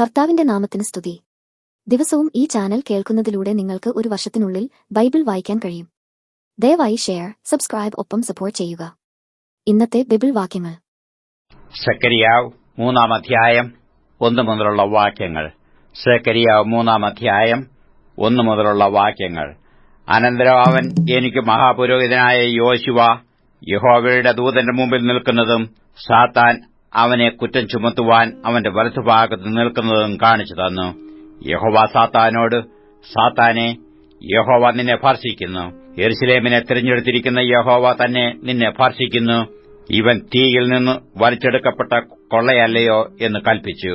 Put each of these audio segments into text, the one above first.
കർത്താവിന്റെ നാമത്തിന് സ്തുതി. ദിവസവും ഈ ചാനൽ കേൾക്കുന്നതിലൂടെ നിങ്ങൾക്ക് ഒരു വർഷത്തിനുള്ളിൽ ബൈബിൾ വായിക്കാൻ കഴിയും. ദയവായി ഷെയർ സബ്സ്ക്രൈബ് ഒപ്പം സപ്പോർട്ട് ചെയ്യുക. ഇന്നത്തെ ബൈബിൾ വാക്യങ്ങൾ. സെക്കരിയാവ് മൂന്നാം അധ്യായം ഒന്ന് മുതലുള്ള വാക്യങ്ങൾ. സെക്കരിയാവ് മൂന്നാം അധ്യായം ഒന്ന് മുതലുള്ള വാക്യങ്ങൾ. അനന്തരം അവൻ എനിക്ക് മഹാപുരോഹിതനായ യോശുവ യഹോവയുടെ ദൂതന്റെ മുമ്പിൽ നിൽക്കുന്നതും സാത്താൻ അവനെ കുറ്റം ചുമത്തുവാൻ അവന്റെ വലത്തുഭാഗത്ത് നിൽക്കുന്നതും കാണിച്ചു തന്നു. യഹോവ സാത്താനോട് സാത്താനെ യഹോവ നിന്നെ ഭർഷിക്കുന്നു. എരുസലേമിനെ തിരഞ്ഞെടുത്തിരിക്കുന്ന യഹോവ തന്നെ നിന്നെ ഭർഷിക്കുന്നു. ഇവൻ തീയിൽ നിന്ന് വലിച്ചെടുക്കപ്പെട്ട കൊള്ളയല്ലയോ എന്ന് കൽപ്പിച്ചു.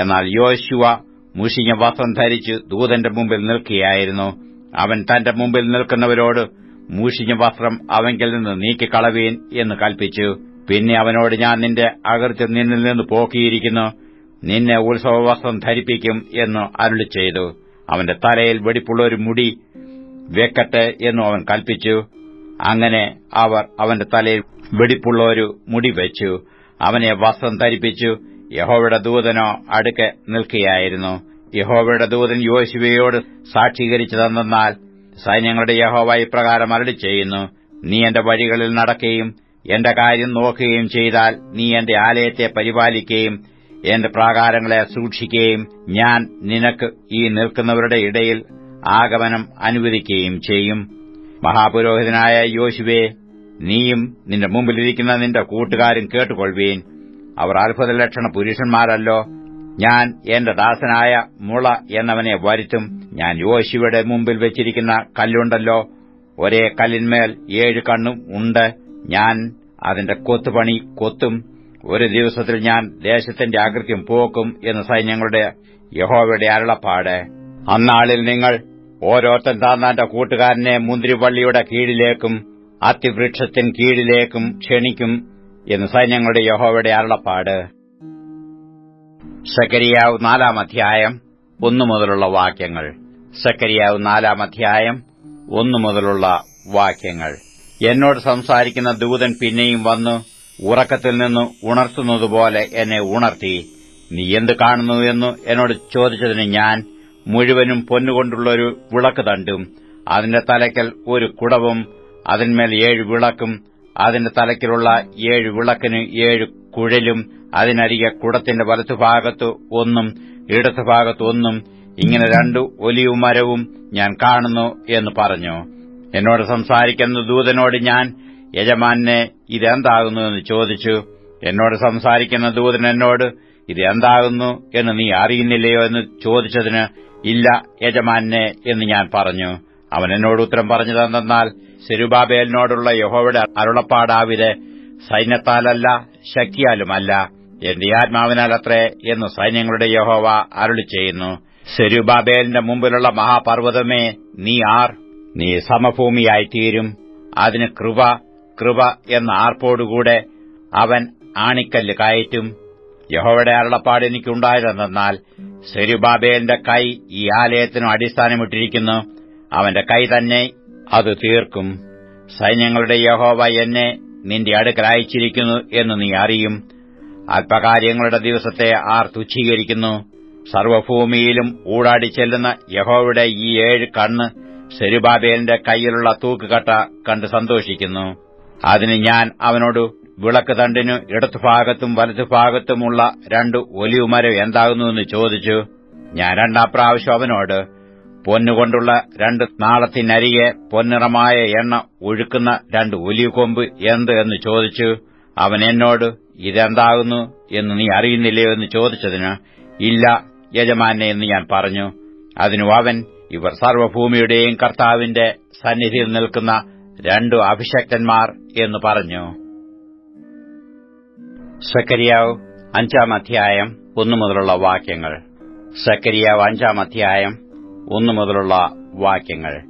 എന്നാൽ യോശുവ മുഷിഞ്ഞ വസ്ത്രം ധരിച്ച് ദൂതന്റെ മുമ്പിൽ നിൽക്കുകയായിരുന്നു. അവൻ തന്റെ മുമ്പിൽ നിൽക്കുന്നവരോട് മൂഷിഞ്ഞ വസ്ത്രം അവങ്കിൽ നിന്ന് നീക്കിക്കളവീൻ എന്ന് കൽപ്പിച്ചു. പിന്നെ അവനോട് ഞാൻ നിന്റെ അകർച്ച നിന്നിൽ നിന്ന് പോക്കിയിരിക്കുന്നു. നിന്നെ ഉത്സവവസ്ത്രം ധരിപ്പിക്കും എന്ന് അരുളി ചെയ്തു. അവന്റെ തലയിൽ വെടിപ്പുള്ള ഒരു മുടി വെക്കട്ടെ എന്നു അവൻ കൽപ്പിച്ചു. അങ്ങനെ അവർ അവന്റെ തലയിൽ വെടിപ്പുള്ള ഒരു മുടി വെച്ചു. അവനെ വസ്ത്രം ധരിപ്പിച്ചു. യഹോവയുടെ ദൂതനോ അടുക്കെ നിൽക്കുകയായിരുന്നു. യഹോവയുടെ ദൂതൻ യോശുവയോട് സാക്ഷീകരിച്ചതെന്നാൽ സൈന്യങ്ങളുടെ യഹോവ ഇപ്രകാരം അരളി ചെയ്യുന്നു നീ എന്റെ വഴികളിൽ നടക്കുകയും എന്റെ കാര്യം നോക്കുകയും ചെയ്താൽ നീ എന്റെ ആലയത്തെ പരിപാലിക്കുകയും എന്റെ പ്രാകാരങ്ങളെ സൂക്ഷിക്കുകയും ഞാൻ നിനക്ക് ഈ നിൽക്കുന്നവരുടെ ഇടയിൽ ആഗമനം അനുവദിക്കുകയും ചെയ്യും. മഹാപുരോഹിതനായ യോശുവേ നീയും നിന്റെ മുമ്പിലിരിക്കുന്ന നിന്റെ കൂട്ടുകാരും കേട്ടുകൊള്ളുവീൻ അവർ അത്ഭുത ലക്ഷണ പുരുഷന്മാരല്ലോ. ഞാൻ എന്റെ ദാസനായ മുള എന്നവനെ വരുത്തും. ഞാൻ യോശുവയുടെ മുമ്പിൽ വെച്ചിരിക്കുന്ന കല്ലുണ്ടല്ലോ. ഒരേ കല്ലിന്മേൽ ഏഴ് കണ്ണും ഉണ്ട്. ഞാൻ അതിന്റെ കൊത്തുപണി കൊത്തും ഒരു ദിവസത്തിൽ ഞാൻ ദേശത്തിന്റെ അകൃത്യം പോക്കും എന്ന് സൈന്യങ്ങളുടെ യഹോവയുടെ അരുളപ്പാട്. അന്നാളിൽ നിങ്ങൾ ഓരോരുത്തൻ താന്നാന്റെ കൂട്ടുകാരനെ മുന്തിരിവള്ളിയുടെ കീഴിലേക്കും അത്തിവൃക്ഷത്തിൻ കീഴിലേക്കും ക്ഷണിക്കും എന്ന് സൈന്യങ്ങളുടെ യഹോവയുടെ അരുളപ്പാട്. സക്കരിയാവ് നാലാം അധ്യായം ഒന്നു മുതലുള്ള വാക്യങ്ങൾ. സക്കരിയാവ് നാലാം അധ്യായം ഒന്നു മുതലുള്ള വാക്യങ്ങൾ. എന്നോട് സംസാരിക്കുന്ന ദൂതൻ പിന്നെയും വന്നു ഉറക്കത്തിൽ നിന്ന് ഉണർത്തുന്നതുപോലെ എന്നെ ഉണർത്തി. നീ എന്ത് കാണുന്നു എന്ന് എന്നോട് ചോദിച്ചതിന് ഞാൻ മുഴുവനും പൊന്നുകൊണ്ടുള്ളൊരു വിളക്ക് തണ്ടും അതിന്റെ തലയ്ക്കൽ ഒരു കുടവും അതിന്മേൽ ഏഴ് വിളക്കും അതിന്റെ തലയ്ക്കിലുള്ള ഏഴ് വിളക്കിന് ഏഴ് കുഴലും അതിനരികെ കുടത്തിന്റെ വലത്തുഭാഗത്ത് ഒന്നും ഇടത്തുഭാഗത്ത് ഒന്നും ഇങ്ങനെ രണ്ടു ഒലിയുമരവും ഞാൻ കാണുന്നു എന്ന് പറഞ്ഞു. എന്നോട് സംസാരിക്കുന്ന ദൂതനോട് ഞാൻ യജമാനെ ഇതെന്താകുന്നു എന്ന് ചോദിച്ചു. എന്നോട് സംസാരിക്കുന്ന ദൂതൻ എന്നോട് ഇത് എന്താകുന്നു എന്ന് നീ അറിയുന്നില്ലയോ? എന്ന് ചോദിച്ചതിന് ഇല്ല യജമാനെ എന്ന് ഞാൻ പറഞ്ഞു. അവൻ എന്നോട് ഉത്തരം പറഞ്ഞു തന്നാൽ സെരുബാബേലിനോടുള്ള യഹോവയുടെ അരുളപ്പാടാവിത് സൈന്യത്താലല്ല ശക്തിയാലുമല്ല. എന്റെ ആത്മാവിനാലത്രേ എന്ന് സൈന്യങ്ങളുടെ യഹോവ അരുളി ചെയ്യുന്നു സെരുബാബേലിന്റെ മുമ്പിലുള്ള മഹാപർവതമേ നീ ആർ? നീ സമഭൂമിയായിത്തീരും. അതിന് കൃപ കൃപ എന്ന ആർപ്പോടുകൂടെ അവൻ ആണിക്കല്ല് കയറ്റും. യഹോവയുടെ അരുളപ്പാട് എനിക്കുണ്ടായതെന്നാൽ സെരുബാബേലിന്റെ കൈ ഈ ആലയത്തിനും അടിസ്ഥാനമിട്ടിരിക്കുന്നു. അവന്റെ കൈ തന്നെ അത് തീർക്കും. സൈന്യങ്ങളുടെ യഹോവ എന്നെ നിന്റെ അടുക്കൽ അയച്ചിരിക്കുന്നു എന്ന് നീ അറിയും. അല്പകാര്യങ്ങളുടെ ദിവസത്തെ ആർ തുച്ഛീകരിക്കുന്നു. സർവഭൂമിയിലും ഊടാടി ചെല്ലുന്ന യഹോവയുടെ ഈ ഏഴ് കണ്ണ് സെരുബാബേലിന്റെ കയ്യിലുള്ള തൂക്കുകട്ട കണ്ട് സന്തോഷിക്കുന്നു. അതിന് ഞാൻ അവനോട് വിളക്ക് തണ്ടിനു ഇടത്തുഭാഗത്തും വലത്തുഭാഗത്തുമുള്ള രണ്ട് ഒലിവുമരം എന്താകുന്നുവെന്ന് ചോദിച്ചു. ഞാൻ രണ്ടാം പ്രാവശ്യം അവനോട് പൊന്നുകൊണ്ടുള്ള രണ്ട് നാളത്തിനരികെ പൊന്നിറമായ എണ്ണ ഒഴുക്കുന്ന രണ്ട് ഒലിവ് കൊമ്പ് എന്ത്? എന്ന് ചോദിച്ചു. അവൻ എന്നോട് ഇതെന്താകുന്നു എന്ന് നീ അറിയുന്നില്ലയോ എന്ന് ചോദിച്ചതിന് ഇല്ല യജമാനെ എന്ന് ഞാൻ പറഞ്ഞു. അതിനു അവൻ ഇവർ സർവഭൂമിയുടെയും കർത്താവിന്റെ സന്നിധിയിൽ നിൽക്കുന്ന രണ്ടു അഭിഷക്തന്മാർ എന്ന് പറഞ്ഞു. സക്കരിയാവ് അഞ്ചാം അധ്യായം ഒന്നു മുതലുള്ള വാക്യങ്ങൾ. സക്കരിയാവ് അഞ്ചാം അധ്യായം ഒന്നു മുതലുള്ള വാക്യങ്ങൾ.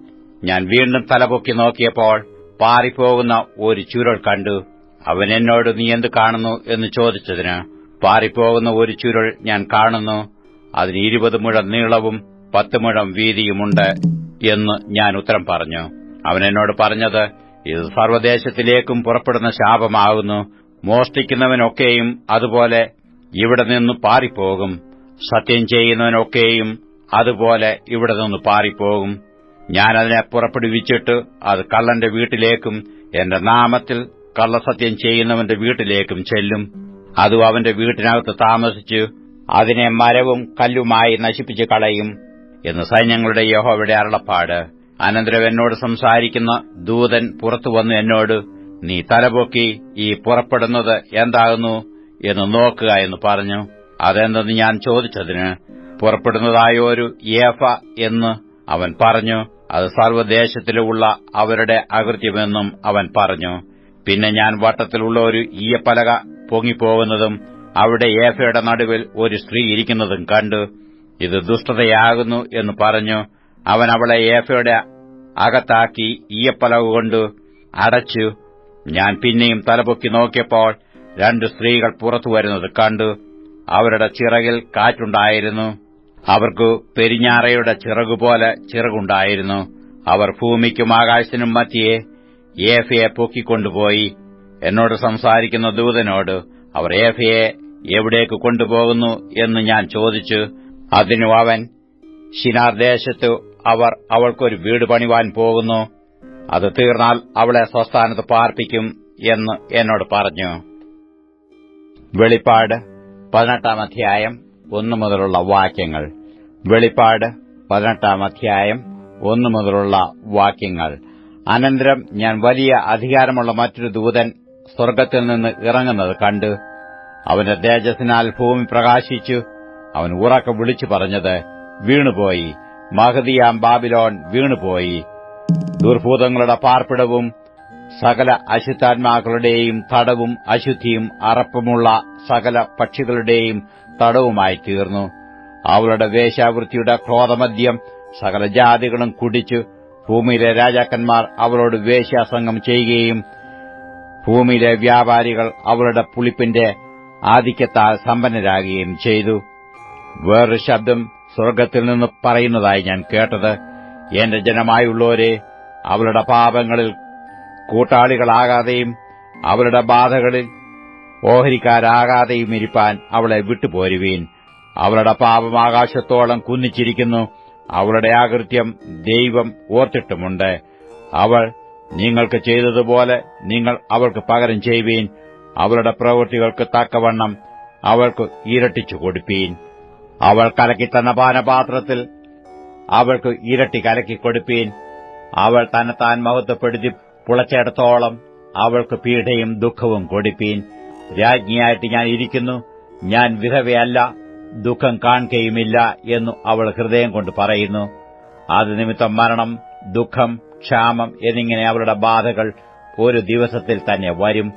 ഞാൻ വീണ്ടും തലപൊക്കി നോക്കിയപ്പോൾ പാറിപ്പോകുന്ന ഒരു ചുരുൾ കണ്ടു. അവൻ എന്നോട് നീ എന്ത് കാണുന്നു? എന്ന് ചോദിച്ചതിന് പാറിപ്പോകുന്ന ഒരു ചുരുൾ ഞാൻ കാണുന്നു. അതിന് ഇരുപത് മുഴം നീളവും പത്ത് മുഴം വീതിയുമുണ്ട് എന്ന് ഞാൻ ഉത്തരം പറഞ്ഞു. അവൻ എന്നോട് പറഞ്ഞത് ഇത് സർവദേശത്തിലേക്കും പുറപ്പെടുന്ന ശാപമാകുന്നു. മോഷ്ടിക്കുന്നവനൊക്കെയും അതുപോലെ ഇവിടെ നിന്ന് പാറിപ്പോകും. സത്യം ചെയ്യുന്നവനൊക്കെയും അതുപോലെ ഇവിടെ നിന്ന് പാറിപ്പോകും. ഞാനതിനെ പുറപ്പെടുവിച്ചിട്ട് അത് കള്ളന്റെ വീട്ടിലേക്കും എന്റെ നാമത്തിൽ കള്ളസത്യം ചെയ്യുന്നവന്റെ വീട്ടിലേക്കും ചെല്ലും. അതും അവന്റെ വീട്ടിനകത്ത് താമസിച്ച് അതിനെ മരവും കല്ലുമായി നശിപ്പിച്ച് കളയും. എന്ന് സൈന്യങ്ങളുടെ യഹോവയുടെ അരുളപ്പാട്. അനന്തരം എന്നോട് സംസാരിക്കുന്ന ദൂതൻ പുറത്തു വന്നു എന്നോട് നീ തലപൊക്കി ഈ പുറപ്പെടുന്നത് എന്താകുന്നു എന്ന് നോക്കുക എന്ന് പറഞ്ഞു. അതെന്തെന്ന് ഞാൻ ചോദിച്ചതിന് പുറപ്പെടുന്നതായ ഒരു ഏഫ എന്ന് അവൻ പറഞ്ഞു. അത് സർവദേശത്തിലുമുള്ള അവരുടെ അകൃത്യമെന്നും അവൻ പറഞ്ഞു. പിന്നെ ഞാൻ വട്ടത്തിലുള്ള ഒരു ഈയപ്പലക പൊങ്ങിപ്പോകുന്നതും അവിടെ ഏഫയുടെ നടുവിൽ ഒരു സ്ത്രീ ഇരിക്കുന്നതും കണ്ടു. ഇത് ദുഷ്ടതയാകുന്നു എന്ന് പറഞ്ഞു അവൻ അവളെ ഏഫയുടെ അകത്താക്കി ഈയപ്പലവ് കൊണ്ട് അടച്ചു. ഞാൻ പിന്നെയും തലപൊക്കി നോക്കിയപ്പോൾ രണ്ട് സ്ത്രീകൾ പുറത്തു വരുന്നത് കണ്ടു. അവരുടെ ചിറകിൽ കാറ്റുണ്ടായിരുന്നു. അവർക്ക് പെരിഞ്ഞാറയുടെ ചിറകുപോലെ ചിറകുണ്ടായിരുന്നു. അവർ ഭൂമിക്കും ആകാശത്തിനും മധ്യേ ഏഫയെ പൊക്കിക്കൊണ്ടുപോയി. എന്നോട് സംസാരിക്കുന്ന ദൂതനോട് അവർ ഏഫയെ എവിടേക്ക് കൊണ്ടുപോകുന്നു? എന്ന് ഞാൻ ചോദിച്ചു. അതിനു അവൻ ഷിനാർ ദേശത്ത് അവർ അവൾക്കൊരു വീട് പണിവാൻ പോകുന്നു. അത് തീർന്നാൽ അവളെ സ്വസ്ഥാനത്ത് പാർപ്പിക്കും എന്ന് എന്നോട് പറഞ്ഞു. വെളിപ്പാട് പതിനെട്ടാം അധ്യായം ഒന്നു മുതലുള്ള വാക്യങ്ങൾ. വെളിപ്പാട് പതിനെട്ടാം അധ്യായം ഒന്നു മുതലുള്ള വാക്യങ്ങൾ. അനന്തരം ഞാൻ വലിയ അധികാരമുള്ള മറ്റൊരു ദൂതൻ സ്വർഗത്തിൽ നിന്ന് ഇറങ്ങുന്നത് കണ്ടു അവന്റെ തേജസ്സിനാൽ ഭൂമി പ്രകാശിച്ചു. അവൻ ഉറക്കെ വിളിച്ചു പറഞ്ഞത് വീണുപോയി. മഹതിയാം ബാബിലോൺ വീണുപോയി. ദുർഭൂതങ്ങളുടെ പാർപ്പിടവും സകല അശുദ്ധാത്മാക്കളുടെയും തടവും അശുദ്ധിയും അറപ്പുമുള്ള സകല പക്ഷികളുടെയും തടവുമായി തീർന്നു. അവളുടെ വേശ്യാവൃത്തിയുടെ ക്രോധമദ്യം സകല ജാതികളും കുടിച്ചു. ഭൂമിയിലെ രാജാക്കന്മാർ അവളോട് വേശ്യാസംഗം ചെയ്യുകയും ഭൂമിയിലെ വ്യാപാരികൾ അവളുടെ പുളിപ്പിന്റെ ആധിക്യത്താൽ സമ്പന്നരാകുകയും ചെയ്തു. വേറൊരു ശബ്ദം സ്വർഗത്തിൽ നിന്ന് പറയുന്നതായി ഞാൻ കേട്ടത്. എന്റെ ജനമായുള്ളവരെ അവളുടെ പാപങ്ങളിൽ കൂട്ടാളികളാകാതെയും അവളുടെ ബാധകളിൽ ഓഹരിക്കാരാകാതെയും ഇരിപ്പാൻ അവളെ വിട്ടുപോരുവീൻ. അവളുടെ പാപം ആകാശത്തോളം കുന്നിച്ചിരിക്കുന്നു. അവളുടെ ആകൃത്യം ദൈവം ഓർത്തിട്ടുമുണ്ട്. അവൾ നിങ്ങൾക്ക് ചെയ്തതുപോലെ നിങ്ങൾ അവൾക്ക് പകരം ചെയ്യുവീൻ. അവളുടെ പ്രവൃത്തികൾക്ക് തക്കവണ്ണം അവൾക്ക് ഇരട്ടിച്ചു കൊടുപ്പീൻ. അവൾ കലക്കിത്തന്ന പാനപാത്രത്തിൽ അവൾക്ക് ഇരട്ടി കലക്കി കൊടുപ്പീൻ. അവൾ തന്നെത്താൻ മഹത്വപ്പെടുത്തി പുളച്ചെടുത്തോളം അവൾക്ക് പീഡയും ദുഃഖവും കൊടുപ്പീൻ. രാജ്ഞിയായിട്ട് ഞാൻ ഇരിക്കുന്നു. ഞാൻ വിധവയല്ല. ദുഃഖം കാണുകയുമില്ല എന്നു അവൾ ഹൃദയം കൊണ്ട് പറയുന്നു. അത് നിമിത്തം മരണം ദുഃഖം ക്ഷാമം എന്നിങ്ങനെ അവളുടെ ബാധകൾ ഒരു ദിവസത്തിൽ തന്നെ വരും.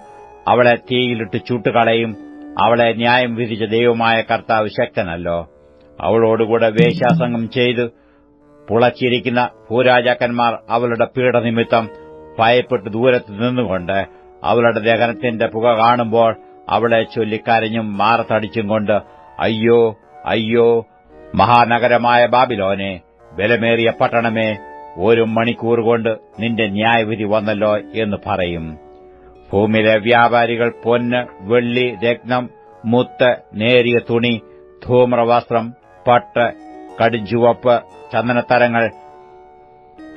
അവളെ തീയിലിട്ട് ചുട്ടുകളയും. അവളെ ന്യായം വിധിച്ച ദൈവമായ കർത്താവ് ശക്തനല്ലോ. അവളോടുകൂടെ വേശ്യാസംഗം ചെയ്ത് പുളച്ചിരിക്കുന്ന ഭൂരാജാക്കന്മാർ അവളുടെ പീഡനിമിത്തം ഭയപ്പെട്ട് ദൂരത്ത് നിന്നുകൊണ്ട് അവളുടെ ദഹനത്തിന്റെ പുക കാണുമ്പോൾ അവളെ ചൊല്ലിക്കരഞ്ഞും മാറത്തടിച്ചും കൊണ്ട് അയ്യോ അയ്യോ മഹാനഗരമായ ബാബിലോനെ ബലമേറിയ പട്ടണമേ ഒരു മണിക്കൂർ കൊണ്ട് നിന്റെ ന്യായവിധി വന്നല്ലോ എന്ന് പറയും. ഭൂമിയിലെ വ്യാപാരികൾ പൊന്ന് വെള്ളി രത്നം മുത്ത് നേരിയ തുണി ധൂമ്രവസ്ത്രം പട്ട് കടിഞ്ചുവപ്പ് ചന്ദനത്തരങ്ങൾ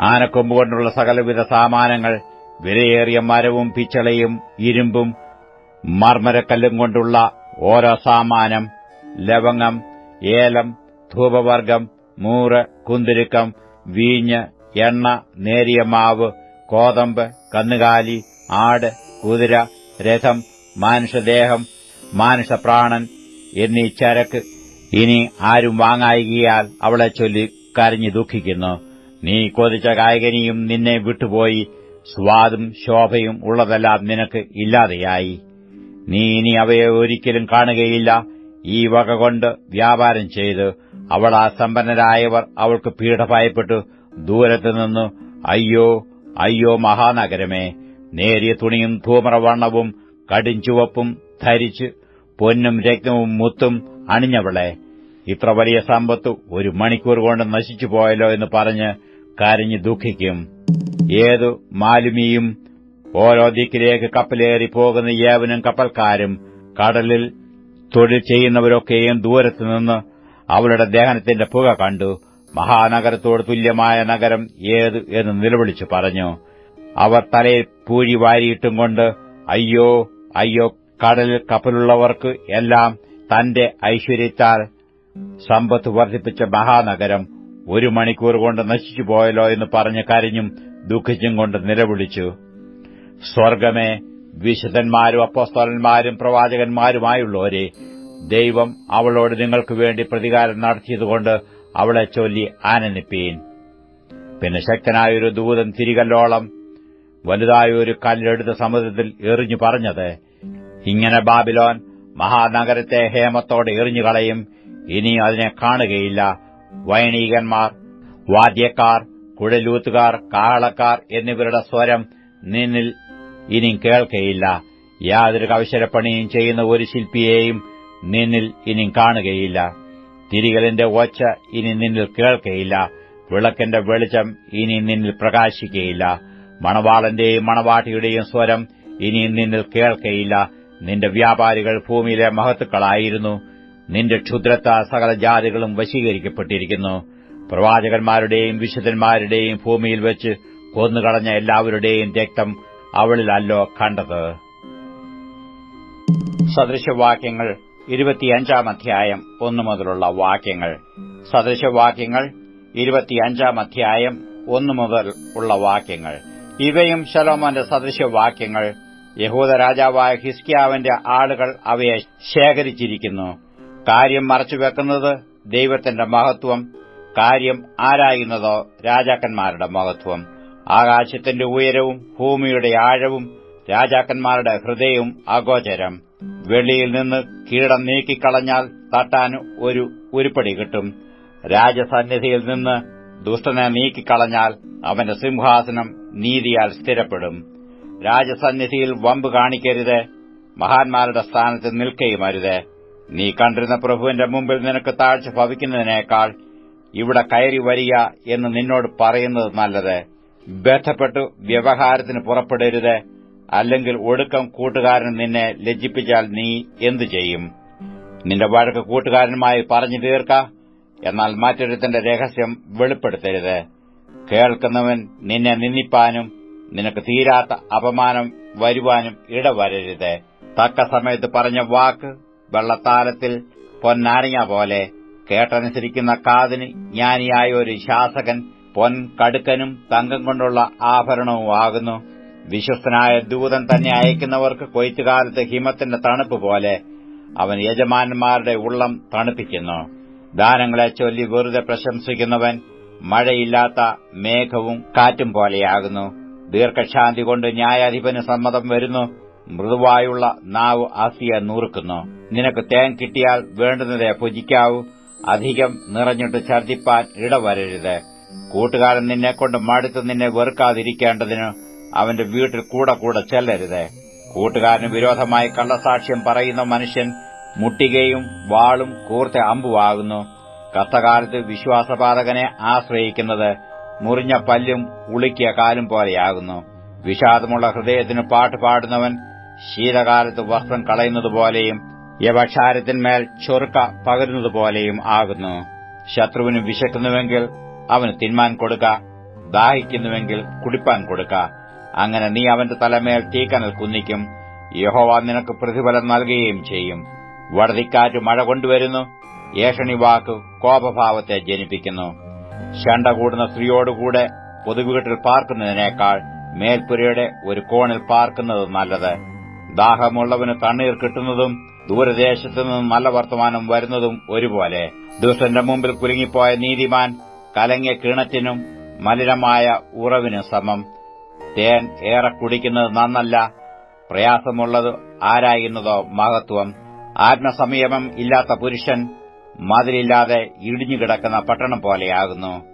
ആനക്കൊമ്പ് കൊണ്ടുള്ള സകലവിധ സാമാനങ്ങൾ വിലയേറിയ മരവും പിച്ചളയും ഇരുമ്പും മർമരക്കല്ലും കൊണ്ടുള്ള ഓരോ സാമാനം ലവങ്ങം ഏലം ധൂപവർഗം മൂറ് കുന്തിരുക്കം വീഞ്ഞ് എണ്ണ നേരിയ മാവ് കോതമ്പ് കന്നുകാലി ആട് കുതിര രഥം മാനുഷദേഹം മാനുഷപ്രാണൻ എന്നീ ചരക്ക് ഇനി ആരും വാങ്ങായികയാൽ അവളെ ചൊല്ലി കരഞ്ഞു ദുഃഖിക്കുന്നു. നീ കൊതിച്ച കായകനിയും നിന്നെ വിട്ടുപോയി. സ്വാദും ശോഭയും ഉള്ളതെല്ലാം നിനക്ക് ഇല്ലാതെയായി. നീ ഇനി അവയെ ഒരിക്കലും കാണുകയില്ല. ഈ വക കൊണ്ട് വ്യാപാരം ചെയ്ത്. അവൾ ആ സമ്പന്നരായവർ അവൾക്ക് ദൂരത്തുനിന്ന് ദൂരത്തുനിന്നു അയ്യോ അയ്യോ മഹാനഗരമേ നേരിയ തുണിയും ധൂമ്രവർണവും കടിഞ്ചുവപ്പും ധരിച്ച് പൊന്നും രക്തവും മുത്തും അണിഞ്ഞവളെ ഇത്ര വലിയ സമ്പത്ത് ഒരു മണിക്കൂർ കൊണ്ട് നശിച്ചു പോയല്ലോ എന്ന് പറഞ്ഞ് കരഞ്ഞു ദുഃഖിക്കും. ഏതു മാലുമിയും ഓരോ ദിക്കിലേക്ക് കപ്പലേറി പോകുന്ന ഏവനും കപ്പൽക്കാരും കടലിൽ തൊഴിൽ ചെയ്യുന്നവരൊക്കെയും ദൂരത്തുനിന്ന് അവളുടെ ദഹനത്തിന്റെ പുക കണ്ടു. മഹാനഗരത്തോട് തുല്യമായ നഗരം ഏത് എന്ന് നിലവിളിച്ചു പറഞ്ഞു. അവർ തലയിൽ പൂഴി വാരിയിട്ടും കൊണ്ട് അയ്യോ അയ്യോ കടലിൽ കപ്പലുള്ളവർക്ക് എല്ലാം തന്റെ ഐശ്വര്യത്താൽ സമ്പത്ത് വർദ്ധിപ്പിച്ച മഹാനഗരം ഒരു മണിക്കൂർ കൊണ്ട് നശിച്ചു പോയല്ലോ എന്ന് പറഞ്ഞ് കരഞ്ഞും ദുഃഖിച്ചും കൊണ്ട് നിലവിളിച്ചു. സ്വർഗമേ വിശുദ്ധന്മാരും അപ്പോസ്തോലന്മാരും പ്രവാചകന്മാരുമായുള്ളവരെ ദൈവം അവളോട് നിങ്ങൾക്ക് വേണ്ടി പ്രതികാരം നടത്തിയതുകൊണ്ട് അവളെ ചൊല്ലി ആനന്ദിപ്പീൻ. പിന്നെ ശക്തനായൊരു ദൂതൻ തിരികല്ലോളം വലുതായ ഒരു കല്ലെടുത്ത് സമുദ്രത്തിൽ എറിഞ്ഞു പറഞ്ഞത് ഇങ്ങനെ ബാബിലോൻ മഹാനഗരത്തെ ഹേമത്തോടെ എറിഞ്ഞുകളയും ഇനി അതിനെ കാണുകയില്ല. വൈണീകന്മാർ വാദ്യക്കാർ കുഴലൂത്തുകാർ കാളക്കാർ എന്നിവരുടെ സ്വരം നിന്നിൽ ഇനി കേൾക്കയില്ല. യാതൊരു കവശരപ്പണിയും ചെയ്യുന്ന ഒരു ശില്പിയെയും നിന്നിൽ ഇനി കാണുകയില്ല. തിരികലിന്റെ ഒച്ച ഇനി നിന്നിൽ കേൾക്കയില്ല. വിളക്കിന്റെ വെളിച്ചം ഇനി നിന്നിൽ പ്രകാശിക്കയില്ല. മണവാളന്റെയും മണവാട്ടിയുടെയും സ്വരം ഇനി നിന്നിൽ കേൾക്കയില്ല. നിന്റെ വ്യാപാരികൾ ഭൂമിയിലെ മഹത്തുക്കളായിരുന്നു. നിന്റെ ക്ഷുദ്രത്ത സകല ജാതികളും വശീകരിക്കപ്പെട്ടിരിക്കുന്നു. പ്രവാചകന്മാരുടെയും വിശുദ്ധന്മാരുടെയും ഭൂമിയിൽ വെച്ച് കൊന്നുകളഞ്ഞ എല്ലാവരുടെയും രക്തം അവളിലല്ലോ കണ്ടത്. സദൃശവാക്യങ്ങൾ ഇരുപത്തിയഞ്ചാം അധ്യായം ഒന്നു മുതലുള്ള വാക്യങ്ങൾ. സദൃശവാക്യങ്ങൾ ഇരുപത്തിയഞ്ചാം അധ്യായം ഒന്നു മുതൽ ഉള്ള വാക്യങ്ങൾ. ഇവയും ശലോമോന്റെ സദൃശവാക്യങ്ങൾ. യഹൂദ രാജാവായ ഹിസ്കിയാവിന്റെ ആളുകൾ അവയെ ശേഖരിച്ചിരിക്കുന്നു. കാര്യം മറച്ചുവെക്കുന്നത് ദൈവത്തിന്റെ മഹത്വം കാര്യം ആരായുന്നതോ രാജാക്കന്മാരുടെ മഹത്വം. ആകാശത്തിന്റെ ഉയരവും ഭൂമിയുടെ ആഴവും രാജാക്കന്മാരുടെ ഹൃദയവും അഗോചരം. വെളിയിൽ നിന്ന് കീടം നീക്കിക്കളഞ്ഞാൽ തട്ടാൻ ഒരു ഉരുപ്പടി കിട്ടും. രാജസന്നിധിയിൽ നിന്ന് ദുഷ്ടനെ നീക്കിക്കളഞ്ഞാൽ അവന്റെ സിംഹാസനം നീതിയാൽ സ്ഥിരപ്പെടും. രാജസന്നിധിയിൽ വമ്പ് കാണിക്കരുത്. മഹാന്മാരുടെ സ്ഥാനത്ത് നിൽക്കുകയും അരുത് നീ കണ്ടിരുന്ന പ്രഭുവിന്റെ മുമ്പിൽ നിനക്ക് താഴ്ച ഭവിക്കുന്നതിനേക്കാൾ ഇവിടെ കയറി വരിക എന്ന് നിന്നോട് പറയുന്നത് നല്ലത്. ബന്ധപ്പെട്ടു വ്യവഹാരത്തിന് പുറപ്പെടരുത്. അല്ലെങ്കിൽ ഒടുക്കം കൂട്ടുകാരൻ നിന്നെ ലജ്ജിപ്പിച്ചാൽ നീ എന്തു ചെയ്യും? നിന്റെ വഴക്ക് കൂട്ടുകാരനുമായി പറഞ്ഞു തീർക്ക. എന്നാൽ മറ്റൊരുത്തിന്റെ രഹസ്യം വെളിപ്പെടുത്തരുത്. കേൾക്കുന്നവൻ നിന്നെ നിന്ദിപ്പാനും നിനക്ക് തീരാത്ത അപമാനം വരുവാനും ഇടവരരുത്. തക്ക സമയത്ത് പറഞ്ഞ വാക്ക് വെള്ളത്താലത്തിൽ പൊന്നാരിങ്ങ പോലെ കേട്ടനുസരിക്കുന്ന കാതിന് ജ്ഞാനിയായ ഒരു ശാസകൻ പൊൻ കടുക്കനും തങ്കം കൊണ്ടുള്ള ആഭരണവും ആഭരണവുമാകുന്നു വിശ്വസ്തനായ ദൂതൻ തന്നെ അയക്കുന്നവർക്ക് കൊയ്ത്തുകാലത്ത് ഹിമത്തിന്റെ തണുപ്പ് പോലെ അവൻ യജമാനന്മാരുടെ ഉള്ളം തണുപ്പിക്കുന്നു. ദാനങ്ങളെ ചൊല്ലി വെറുതെ പ്രശംസിക്കുന്നവൻ മഴയില്ലാത്ത മേഘവും കാറ്റും പോലെയാകുന്നു. ദീർഘശാന്തി കൊണ്ട് ന്യായാധിപന് സമ്മതം വരുന്നു. മൃദുവായുള്ള നാവ് ആസിയ നൂറുക്കുന്നു. നിനക്ക് തേൻ കിട്ടിയാൽ വേണ്ടുന്നതേ ഭുജിക്കാവൂ അധികം നിറഞ്ഞിട്ട് ഛർദിപ്പാൻ ഇടവരരുത്. കൂട്ടുകാരൻ നിന്നെക്കൊണ്ട് മടുത്ത് നിന്നെ വെറുക്കാതിരിക്കേണ്ടതിന് അവന്റെ വീട്ടിൽ കൂടെ കൂടെ ചെല്ലരുത്. കൂട്ടുകാരന് വിരോധമായി കള്ളസാക്ഷ്യം പറയുന്ന മനുഷ്യൻ മുട്ടികയും വാളും കൂർത്ത അമ്പുവാകുന്നു. കഷ്ടകാലത്ത് വിശ്വാസപാതകനെ ആശ്രയിക്കുന്നത് മുറിഞ്ഞ പല്ലും ഉളുക്കിയ കാലും പോലെയാകുന്നു. വിഷാദമുള്ള ഹൃദയത്തിന് പാട്ട് പാടുന്നവൻ ശീതകാലത്ത് വസ്ത്രം കളയുന്നതുപോലെയും യവക്ഷാരത്തിന്മേൽ ചൊറുക്ക പകരുന്നതുപോലെയും ആകുന്നു. ശത്രുവിന് വിശക്കുന്നുവെങ്കിൽ അവന് തിന്മാൻ കൊടുക്ക ദാഹിക്കുന്നുവെങ്കിൽ കുടിപ്പാൻ കൊടുക്ക. അങ്ങനെ നീ അവന്റെ തലമേൽ തീക്കനൽ കുന്നിക്കും യഹോവ നിനക്ക് പ്രതിഫലം നൽകുകയും ചെയ്യും. വടതിക്കാറ്റ് മഴ കൊണ്ടുവരുന്നു. ഏഷണി വാക്ക് കോപഭാവത്തെ ജനിപ്പിക്കുന്നു. ശണ്ട കൂടുന്ന സ്ത്രീയോടുകൂടെ പൊതുവീട്ടിൽ പാർക്കുന്നതിനേക്കാൾ മേൽപ്പുരയുടെ ഒരു കോണിൽ പാർക്കുന്നത് നല്ലത്. ദാഹമുള്ളവന് തണ്ണീർ കിട്ടുന്നതും ദൂരദേശത്തു നിന്നും നല്ല വർത്തമാനം വരുന്നതും ഒരുപോലെ. ദുഷ്ടന്റെ മുമ്പിൽ കുലുങ്ങിപ്പോയ നീതിമാൻ കലങ്ങിയ കിണറ്റിനും മലിനമായ ഉറവിനും സമം. തേൻ ഏറെ കുടിക്കുന്നത് നന്നല്ല. പ്രയാസമുള്ളത് ആരായുന്നതോ മഹത്വം. ആത്മസംയമം ഇല്ലാത്ത പുരുഷൻ മതിലില്ലാതെ ഇടിഞ്ഞുകിടക്കുന്ന പട്ടണം പോലെയാകുന്നു.